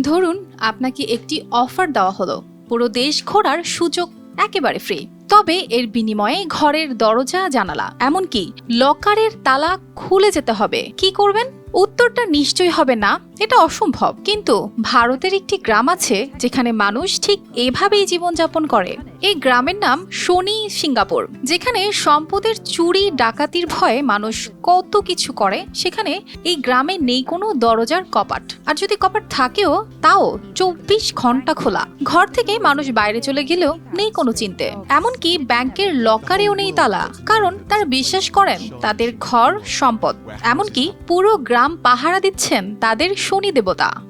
ধরুন, আপনাকে একটি অফার দেওয়া হলো। পুরো দেশ ঘোরার সুযোগ একেবারে ফ্রি তবে এর বিনিময়ে ঘরের দরজা, জানালা, এমনকি লকারের তালা খুলে যেতে হবে। কি করবেন? উত্তরটা নিশ্চয়ই হবে না, এটা অসম্ভব। কিন্তু ভারতের একটি গ্রাম আছে, যেখানে মানুষ ঠিক এভাবেই জীবনযাপন করে। এই গ্রামের নাম শনি সিঙ্গাপুর, যেখানে সম্পদের চুরি, ডাকাতির ভয়ে মানুষ কত কিছু করে, সেখানে এই গ্রামে নেই কোনো দরজার কপাট। আর যদি কপাট থাকেও, তাও চব্বিশ ঘণ্টা খোলা। ঘর থেকে মানুষ বাইরে চলে গেলেও নেই কোনো চিনতে। এমনকি ব্যাংকের লকারেও নেই তালা, কারণ তারা বিশ্বাস করেন তাদের ঘর সম্পদ। এমনকি পুরো গ্রাম পাহারা দিচ্ছেন তাদের শনি দেবতা।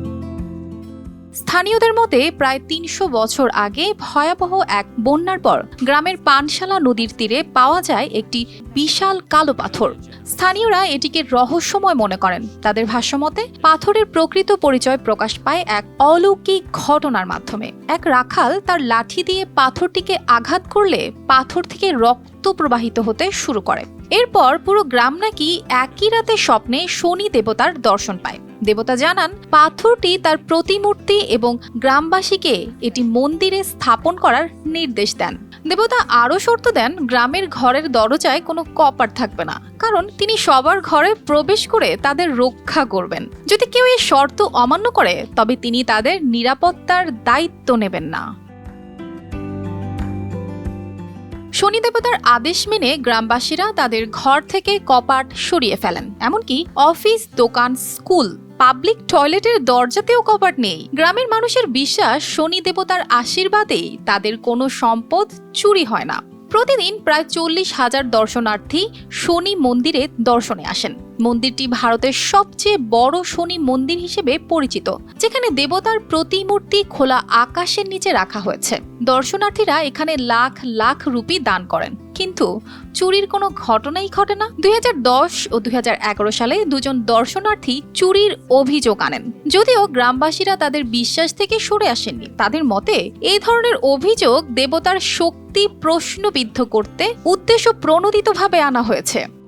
স্থানীয়দের মতে, প্রায় তিনশো বছর আগে ভয়াবহ এক বন্যার পর গ্রামের পানশালা নদীর তীরে পাওয়া যায় একটি বিশাল কালো পাথর। স্থানীয়রা এটিকে রহস্যময় মনে করেন। তাদের ভাষ্যমতে পাথরের প্রকৃত পরিচয় প্রকাশ পায় এক অলৌকিক ঘটনার মাধ্যমে। এক রাখাল তার লাঠি দিয়ে পাথরটিকে আঘাত করলে পাথর থেকে রক্ত প্রবাহিত হতে শুরু করে। এরপর পুরো গ্রাম নাকি একই রাতে স্বপ্নে শনি দেবতার দর্শন পায়। দেবতা জানান, পাথরটি তার প্রতিমূর্তি এবং গ্রামবাসীকে এটি মন্দিরে স্থাপন করার নির্দেশ দেন। দেবতা আরও শর্ত দেন, গ্রামের ঘরের দরজায় কোনো কপার থাকবে না, কারণ তিনি সবার ঘরে প্রবেশ করে তাদের রক্ষা করবেন। যদি কেউ এই শর্ত অমান্য করে, তবে তিনি তাদের নিরাপত্তার দায়িত্ব নেবেন না। শনি দেবতার আদেশ মেনে গ্রামবাসীরা তাদের ঘর থেকে কপাট সরিয়ে ফেলেন, এমনকি অফিস, দোকান, স্কুল পাবলিক টয়লেটের দরজাতেও কপাট নেই। গ্রামের মানুষের বিশ্বাস, শনি দেবতার আশীর্বাদেই তাদের কোনো সম্পদ চুরি হয় না। প্রতিদিন প্রায় চল্লিশ হাজার দর্শনার্থী শনি মন্দিরে দর্শনে আসেন। মন্দিরটি ভারতের সবচেয়ে বড় শনি মন্দির হিসেবে পরিচিত, যেখানে দেবতার প্রতিমূর্তি খোলা আকাশের নিচে রাখা হয়েছে। দর্শনার্থীরা এখানে লাখ লাখ রুপি দান করেন। কিন্তু চুরির কোনো ঘটনাই ঘটে না। দু হাজার দশ ও দুই হাজার এগারো সালে দুজন দর্শনার্থী চুরির অভিযোগ আনেন। যদিও গ্রামবাসীরা তাদের বিশ্বাস থেকে সরে আসেননি। তাদের মতে, এই ধরনের অভিযোগ দেবতার শক্তি প্রশ্নবিদ্ধ করতে উদ্দেশ্য প্রণোদিতভাবে আনা হয়েছে।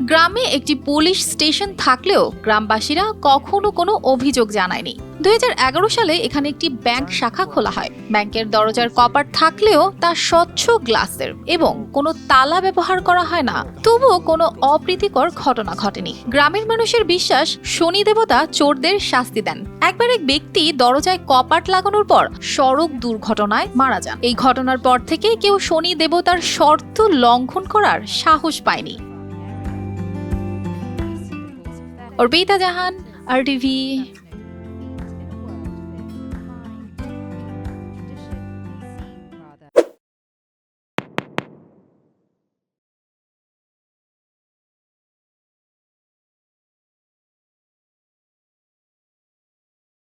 গ্রামে একটি পুলিশ স্টেশন থাকলেও গ্রামবাসীরা কখনো কোনো অভিযোগ জানায়নি। দুই হাজার এগারো সালে এখানে একটি ব্যাংক শাখা খোলা হয়। ব্যাংকের দরজার কপাট থাকলেও তা স্বচ্ছ গ্লাসের এবং কোনো তালা ব্যবহার করা হয় না। তবুও কোনো অপ্রীতিকর ঘটনা ঘটেনি। গ্রামের মানুষের বিশ্বাস, শনি দেবতা চোরদের শাস্তি দেন। একবার এক ব্যক্তি দরজায় কপাট লাগানোর পর সড়ক দুর্ঘটনায় মারা যান। এই ঘটনার পর থেকে কেউ শনি দেবতার শর্ত লঙ্ঘন করার সাহস পায়নি। और बीता जहान आर टी वी